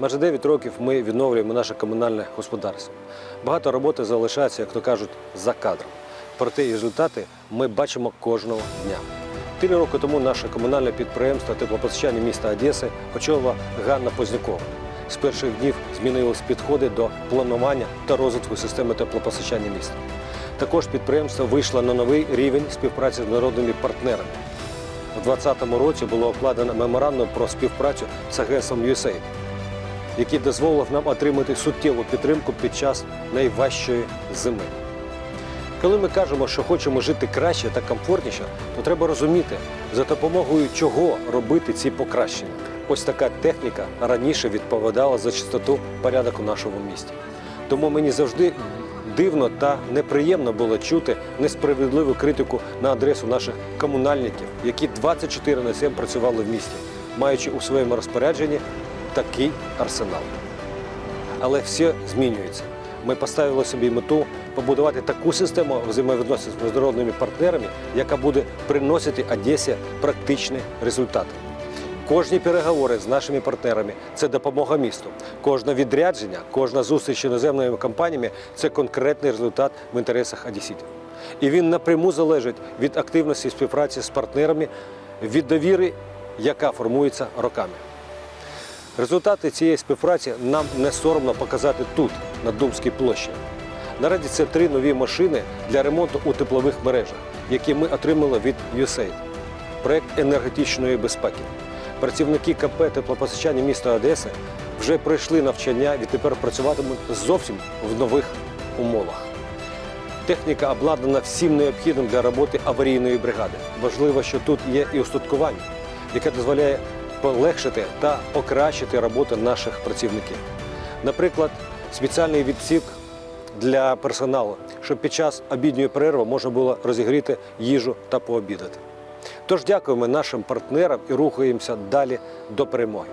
Майже 9 років ми відновлюємо наше комунальне господарство. Багато роботи залишається, як то кажуть, за кадром. Проте результати ми бачимо кожного дня. Три роки тому наше комунальне підприємство теплопостачання міста Одеси очолила Ганна Познякова. З перших днів змінились підходи до планування та розвитку системи теплопостачання міста. Також підприємство вийшло на новий рівень співпраці з народними партнерами. У 2020 році було укладено меморандум про співпрацю з агентством USAID, який дозволив нам отримати суттєву підтримку під час найважчої зими. Коли ми кажемо, що хочемо жити краще та комфортніше, то треба розуміти, за допомогою чого робити ці покращення. Ось така техніка раніше відповідала за чистоту порядок у нашому місті. Тому мені завжди дивно та неприємно було чути несправедливу критику на адресу наших комунальників, які 24 на 7 працювали в місті, маючи у своєму розпорядженні такий арсенал. Але все змінюється. Ми поставили собі мету побудувати таку систему взаємовідносин з міжнародними партнерами, яка буде приносити Одесі практичні результати. Кожні переговори з нашими партнерами це допомога місту. Кожне відрядження, кожна зустріч з іноземними компаніями це конкретний результат в інтересах одеситів. І він напряму залежить від активності співпраці з партнерами, від довіри, яка формується роками. Результати цієї співпраці нам не соромно показати тут, на Думській площі. Наразі це три нові машини для ремонту у теплових мережах, які ми отримали від USAID. Проект енергетичної безпеки. Працівники КП теплопостачання міста Одеси вже пройшли навчання і тепер працюватимуть зовсім в нових умовах. Техніка обладнана всім необхідним для роботи аварійної бригади. Важливо, що тут є і устаткування, яке дозволяє полегшити та покращити роботу наших працівників. Наприклад, спеціальний відсік для персоналу, щоб під час обідньої перерви можна було розігріти їжу та пообідати. Тож дякуємо нашим партнерам і рухаємося далі до перемоги.